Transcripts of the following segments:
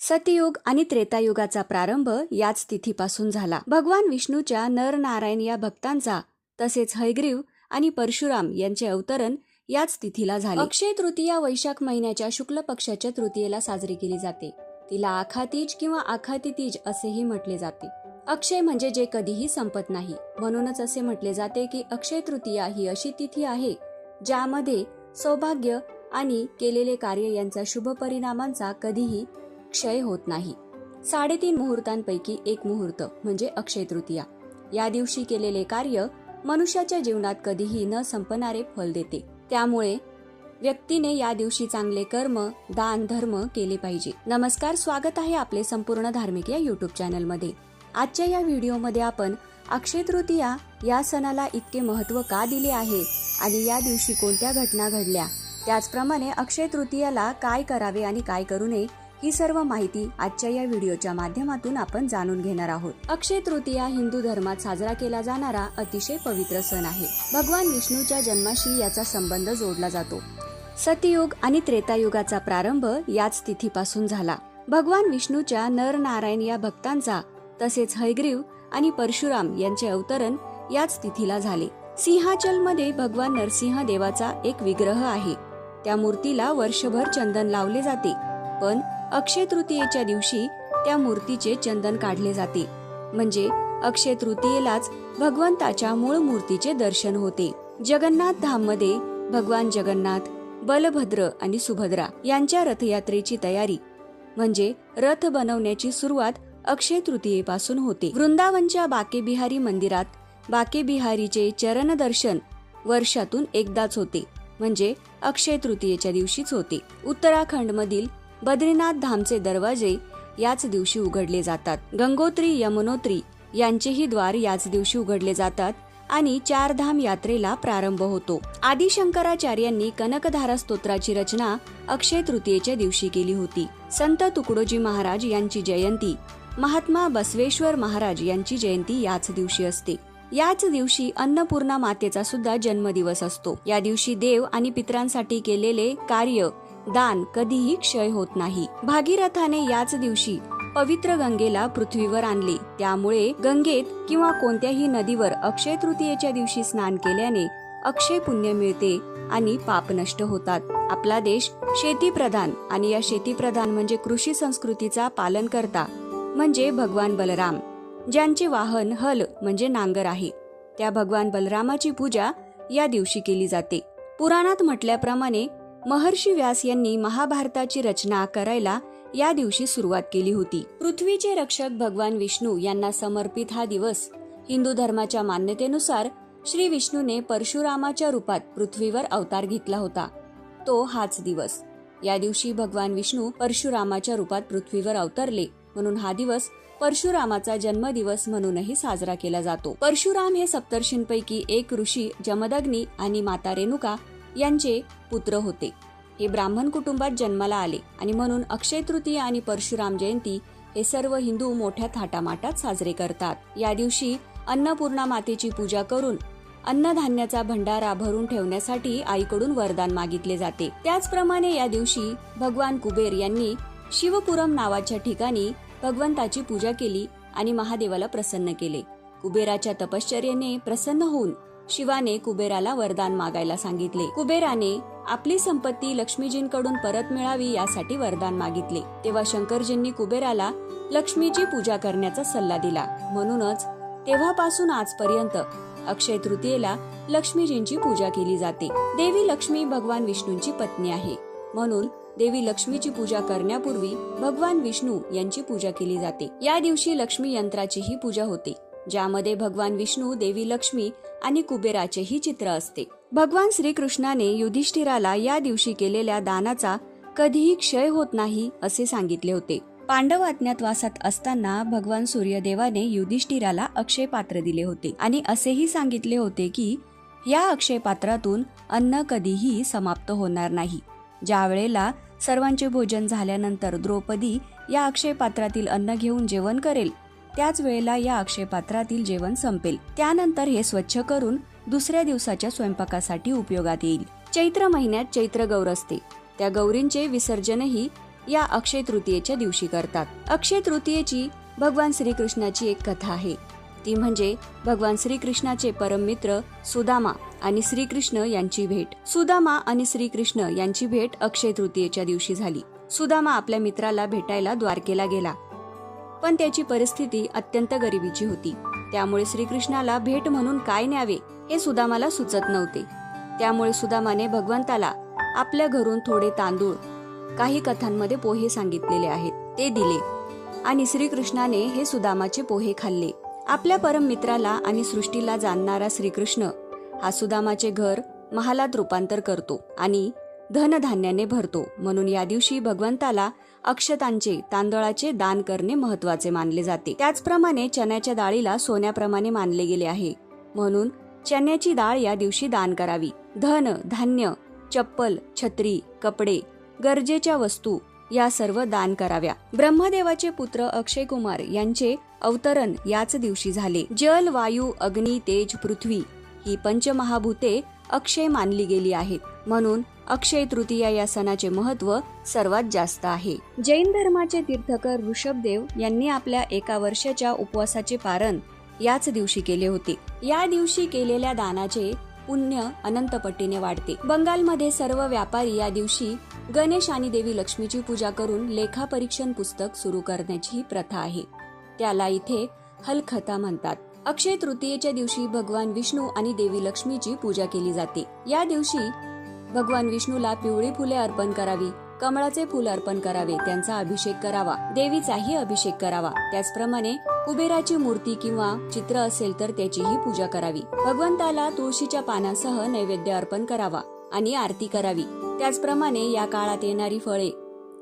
सतयुग आणि त्रेतायुगाचा प्रारंभ याच तिथीपासून झाला. भगवान विष्णूच्या नर नारायण या भक्तांचा तसेच हैग्रीव आणि परशुराम यांचे अवतरण याच तिथीला झाले. अक्षय तृतीया वैशाख महिन्याच्या शुक्ल पक्षाच्या तृतीयेला साजरी केली जाते. तिला आखातीज किंवा आखाती तीज असेही म्हटले जाते. अक्षय म्हणजे जे कधीही संपत नाही. म्हणूनच असे म्हटले जाते की अक्षय तृतीया ही अशी तिथी आहे ज्यामध्ये सौभाग्य आणि केलेले कार्य यांचा शुभ परिणामांचा कधीही क्षय होत नाही. साडेतीन मुहूर्तांपैकी एक मुहूर्त म्हणजे अक्षय तृतीया. या दिवशी केलेले कार्य मनुष्याच्या जीवनात कधीही न संपणारे फल देते. त्यामुळे व्यक्तीने या दिवशी चांगले कर्म दान धर्म केले पाहिजे. नमस्कार स्वागत आहे आपले संपूर्ण धार्मिक या युट्यूब चॅनलमध्ये. आजच्या या व्हिडिओमध्ये आपण अक्षय तृतीया या सणाला इतके महत्त्व का दिले आहे आणि या दिवशी कोणत्या घटना घडल्या? त्याचप्रमाणे अक्षय तृतीयाला काय करावे आणि काय करू नये? ही सर्व माहिती आजच्या या व्हिडिओच्या माध्यमातून आपण जाणून घेणार आहोत. अक्षय तृतीया हिंदू धर्मात साजरा केला जाणारा अतिशय पवित्र सण आहे. भगवान विष्णूच्या जन्माशी याचा संबंध जोडला जातो. सतयुग आणि त्रेतायुगाचा प्रारंभ याच तिथीपासून झाला. भगवान विष्णूच्या नर नारायण या भक्तांचा तसेच हैग्रीव आणि परशुराम यांचे अवतरण याच तिथीला झाले. सिंहाचलमध्ये भगवान नरसिंह देवाचा एक विग्रह आहे. त्या मूर्तीला वर्षभर चंदन लावले जाते. पण अक्षय तृतीयेच्या दिवशी त्या मूर्तीचे चंदन काढले जाते. म्हणजे अक्षय तृतीयेलाच भगवंताच्या मूळ मूर्तीचे दर्शन होते. जगन्नाथ धाममध्ये भगवान जगन्नाथ बलभद्र आणि सुभद्रा यांच्या रथयात्रेची तयारी म्हणजे रथ बनवण्याची सुरुवात अक्षय तृतीयेपासून होते. वृंदावनच्या बाकेबिहारी मंदिरात बाकेबिहारीचे चरण दर्शन वर्षातून एकदाच होते म्हणजे अक्षय तृतीयेच्या दिवशीच होते. उत्तराखंडमधील बद्रीनाथ धामचे दरवाजे याच दिवशी उघडले जातात. गंगोत्री यमुनोत्री यांचेही द्वार याच दिवशी उघडले जातात आणि चारधाम यात्रेला प्रारंभ होतो. आदिशंकराचार्यांनी कनकधारा स्तोत्राची रचना अक्षय तृतीयेच्या दिवशी केली होती. संत तुकडोजी महाराज यांची जयंती महात्मा बसवेश्वर महाराज यांची जयंती याच दिवशी असते. याच दिवशी अन्नपूर्णा मातेचा सुद्धा जन्मदिवस असतो. या दिवशी देव आणि पित्रांसाठी केलेले कार्य दान कधीही क्षय होत नाही. भागीरथाने याच दिवशी पवित्र गंगेला पृथ्वीवर आणले. त्यामुळे गंगेत किंवा कोणत्याही नदीवर अक्षय तृतीयेच्या दिवशी स्नान केल्याने अक्षय पुण्य मिळते आणि पाप नष्ट होतात. आपला देश शेतीप्रधान आणि या शेतीप्रधान म्हणजे कृषी संस्कृतीचा पालन करता म्हणजे भगवान बलराम ज्यांचे वाहन हल म्हणजे नांगर आहे. त्या भगवान बलरामाची पूजा या दिवशी केली जाते. पुराणात म्हटल्याप्रमाणे महर्षी व्यास यांनी महाभारताची रचना करायला या दिवशी सुरुवात केली होती. पृथ्वीचे रक्षक भगवान विष्णू यांना समर्पित हा दिवस हिंदू धर्माच्या मान्यतेनुसार श्री विष्णूने परशुरामाच्या रूपात पृथ्वीवर अवतार घेतला होता. तो हाच दिवस. या दिवशी भगवान विष्णू परशुरामाच्या रूपात पृथ्वीवर अवतरले म्हणून हा दिवस परशुरामाचा जन्मदिवस म्हणूनही साजरा केला जातो. परशुराम हे सप्तर्षींपैकी एक ऋषी जमदग्नी आणि माता रेणुका यांचे पुत्र होते. हे ब्राह्मण कुटुंबात जन्माला आले आणि म्हणून अक्षय तृतीय आणि परशुराम जयंती हे सर्व हिंदू मोठ्या थाटामाटात साजरे करतात. या दिवशी अन्नपूर्णा मातेची पूजा करून अन्नधान्याचा भंडारा भरून ठेवण्यासाठी आईकडून वरदान मागितले जाते. त्याचप्रमाणे या दिवशी भगवान कुबेर यांनी शिवपुरम नावाच्या ठिकाणी भगवंताची पूजा केली आणि महादेवाला प्रसन्न केले. कुबेराच्या तपश्चर्याने प्रसन्न होऊन शिवाने कुबेराला वरदान मागायला सांगितले. कुबेराने आपली संपत्ती लक्ष्मीजींकडून परत मिळावी यासाठी वरदान मागितले. तेव्हा शंकरजींनी कुबेराला लक्ष्मीची पूजा करण्याचा सल्ला दिला. म्हणूनच तेव्हापासून आजपर्यंत अक्षय तृतीयेला लक्ष्मीजींची पूजा केली जाते. देवी लक्ष्मी भगवान विष्णूंची पत्नी आहे. म्हणून देवी लक्ष्मीची पूजा करण्यापूर्वी भगवान विष्णू यांची पूजा केली जाते. या दिवशी लक्ष्मी यंत्राचीही पूजा होते. ज्यामध्ये भगवान विष्णू देवी लक्ष्मी आणि कुबेराचेही चित्र असते. भगवान श्रीकृष्णाने युधिष्ठिराला या दिवशी केलेल्या दानाचा कधीही क्षय होत नाही असे सांगितले होते. पांडव अज्ञातवासात असताना भगवान सूर्यदेवाने युधिष्ठिराला अक्षय पात्र दिले होते आणि असेही सांगितले होते की या अक्षय पात्रातून अन्न कधीही समाप्त होणार नाही. ज्या वेळेला सर्वांचे भोजन झाल्यानंतर द्रौपदी या अक्षय पात्रातील अन्न घेऊन जेवण करेल त्याच वेळेला या अक्षयपात्रातील जेवण संपेल. त्यानंतर हे स्वच्छ करून दुसऱ्या दिवसाच्या स्वयंपाकासाठी उपयोगात येईल. चैत्र महिन्यात चैत्र गौर असते. त्या गौरींचे विसर्जनही या अक्षय तृतीयेच्या दिवशी करतात. अक्षय तृतीयेची भगवान श्रीकृष्णाची एक कथा आहे. ती म्हणजे भगवान श्रीकृष्णाचे परममित्र सुदामा आणि श्रीकृष्ण यांची भेट. सुदामा आणि श्रीकृष्ण यांची भेट अक्षय तृतीयेच्या दिवशी झाली. सुदामा आपल्या मित्राला भेटायला द्वारकेला गेला. पण त्याची परिस्थिती अत्यंत गरिबीची होती. त्यामुळे श्रीकृष्णाला भेट म्हणून काय न्यावे हे सुदामाला सुचत नव्हते. त्यामुळे सुदामाने भगवंताला आपल्या घरून थोडे तांदूळ काही कथांमध्ये पोहे सांगितलेले आहेत ते दिले. आणि श्रीकृष्णाने हे सुदामाचे पोहे खाल्ले. आपल्या परम मित्राला आणि सृष्टीला जाणणारा श्रीकृष्ण हा सुदामाचे घर महालात रूपांतर करतो आणि धनधान्याने भरतो. म्हणून या दिवशी भगवंताला अक्षतांचे तांदळाचे दान करणे महत्त्वाचे मानले जाते. त्याचप्रमाणे चण्याच्या डाळीला सोन्याप्रमाणे मानले गेले आहे. म्हणून चण्याची डाळ या दिवशी दान करावी. धन धान्य चप्पल छत्री कपडे गरजेच्या वस्तू या सर्व दान कराव्या. ब्रह्मदेवाचे पुत्र अक्षय कुमार यांचे अवतरण याच दिवशी झाले. जल वायू अग्नी तेज पृथ्वी ही पंचमहाभूते अक्षय मानली गेली आहेत. म्हणून अक्षय तृतीया या सणाचे महत्त्व सर्वात जास्त आहे. जैन धर्माचे तीर्थकर ऋषभदेव यांनी आपल्या एका वर्षाच्या उपवासाचे पारण याच दिवशी केले होते. या दिवशी केलेल्या दानाचे पुण्य अनंत वाढते. बंगालमध्ये सर्व व्यापारी या दिवशी गणेश आणि देवी लक्ष्मीची पूजा करून लेखापरीक्षण पुस्तक सुरू करण्याची ही प्रथा आहे. त्याला इथे हलखता म्हणतात. अक्षय तृतीयेच्या दिवशी भगवान विष्णू आणि देवी लक्ष्मीची पूजा केली जाते. या दिवशी भगवान विष्णूला पिवळी फुले अर्पण करावी कमळाचे फूल अर्पण करावे त्यांचा अभिषेक करावा देवीचाही अभिषेक करावा. त्याचप्रमाणे कुबेराची मूर्ती किंवा चित्र असेल तर त्याचीही पूजा करावी. भगवंताला तुळशीच्या पानासह नैवेद्य अर्पण करावा आणि आरती करावी. त्याचप्रमाणे या काळात येणारी फळे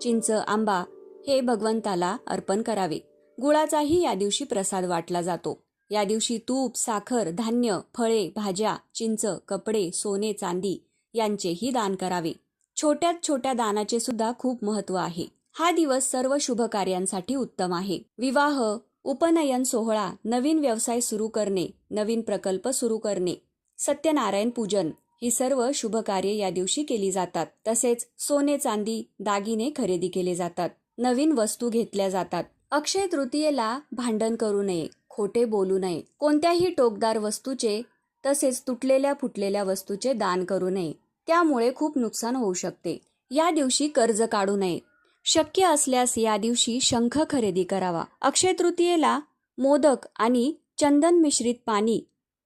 चिंच आंबा हे भगवंताला अर्पण करावे. गुळाचाही या दिवशी प्रसाद वाटला जातो. या दिवशी तूप साखर धान्य फळे भाज्या चिंच कपडे सोने चांदी यांचेही दान करावे. छोट्यात छोट्या दानाचे सुद्धा खूप महत्त्व आहे. हा दिवस सर्व शुभ कार्यांसाठी उत्तम आहे. विवाह उपनयन सोहळा नवीन व्यवसाय सुरू करणे नवीन प्रकल्प सुरू करणे सत्यनारायण पूजन ही सर्व शुभ कार्ये या दिवशी केली जातात. तसेच सोने चांदी दागिने खरेदी केले जातात. नवीन वस्तू घेतल्या जातात. अक्षय तृतीयेला भांडण करू नये खोटे बोलू नये. कोणत्याही टोकदार वस्तूचे तसेच तुटलेल्या फुटलेल्या वस्तूचे दान करू नये. त्यामुळे खूप नुकसान होऊ शकते. या दिवशी कर्ज काढू नये. शक्य असल्यास या दिवशी शंख खरेदी करावा. अक्षय तृतीयेला मोदक आणि चंदन मिश्रित पाणी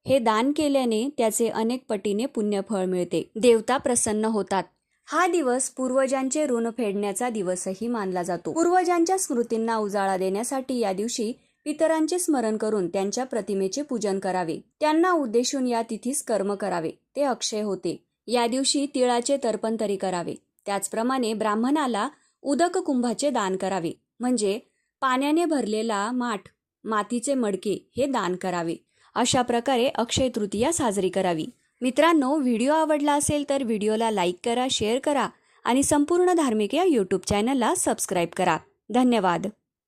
हे दान केल्याने त्याचे अनेक पटीने पुण्यफळ मिळते. देवता प्रसन्न होतात. हा दिवस पूर्वजांचे ऋण फेडण्याचा दिवसही मानला जातो. पूर्वजांच्या स्मृतींना उजाळा देण्यासाठी या दिवशी पितरांचे स्मरण करून त्यांच्या प्रतिमेचे पूजन करावे. त्यांना उद्देशून या तिथीस कर्म करावे. ते अक्षय होते. या दिवशी तिळाचे तर्पण तरी करावे. त्याचप्रमाणे ब्राह्मणाला उदक कुंभाचे दान करावे. म्हणजे पाण्याने भरलेला माठ मातीचे मडके हे दान करावे. अशा प्रकारे अक्षय तृतीया साजरी करावी. मित्रांनो व्हिडिओ आवडला असेल तर व्हिडिओला लाईक करा शेअर करा आणि संपूर्ण धार्मिक या यूट्यूब चॅनलला सबस्क्राईब करा. धन्यवाद.